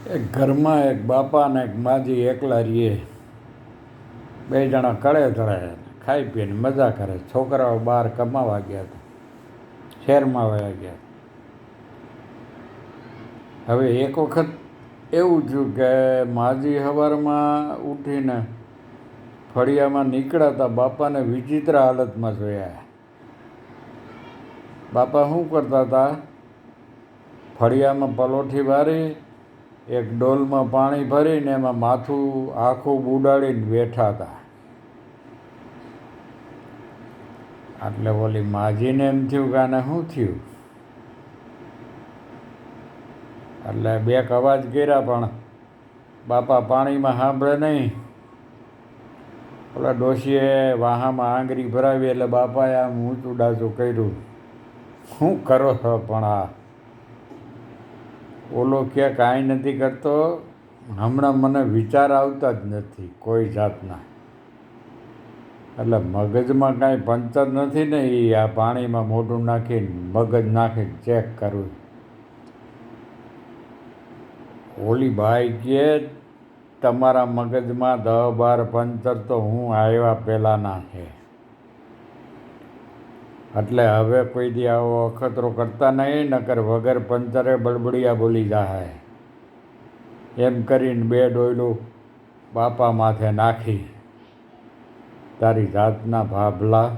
એક ઘરમાં એક બાપા અને એક માજી એકલા રીએ બે જણા કળે ચડાય ખાઈ પીને મજા કરે. છોકરાઓ બહાર કમાવા ગયા હતા. શહેરમાં વયા ગયા હવે એક વખત એવું થયું કે માજી સવારમાં ઉઠીને ફળિયામાં નીકળ્યા હતા બાપાને વિચિત્ર હાલતમાં જોયા. બાપા શું કરતા હતા? ફળિયામાં પલોઠી વારી એક ડોલમાં પાણી ભરીને એમાં માથું આખું બુડાડીને બેઠા હતા એટલે ઓલી માજીને એમ થયું કે આને શું થયું? એટલે બે અવાજ કર્યા, પણ બાપા પાણીમાં સાંભળે નહીં. ઓલા ડોશીએ વાહામાં આંગળી ભરાવી એટલે બાપાએ આમ ઊંચું ડાચું કર્યું. શું કરો છો પણ આ? ઓલો કે કાંઈ નથી કરતો, હમણાં મને વિચાર આવતા જ નથી કોઈ જાતના. એટલે મગજમાં કાંઈ પંચર નથી ને એ આ પાણીમાં મોઢું નાખીને મગજ નાખીને ચેક કરવું ઓલી ભાઈ કે, તમારા મગજમાં દહ બાર પંચર તો હું આવ્યા પહેલાંના છે એટલે હવે કોઈ દી આવો અખતરો કરતા નહીં, નકર વગર પંચરે બળબડિયા બોલી જાય એમ કરીને બે ડોયલું બાપા માથે નાખી. તારી જાતના ભાભલા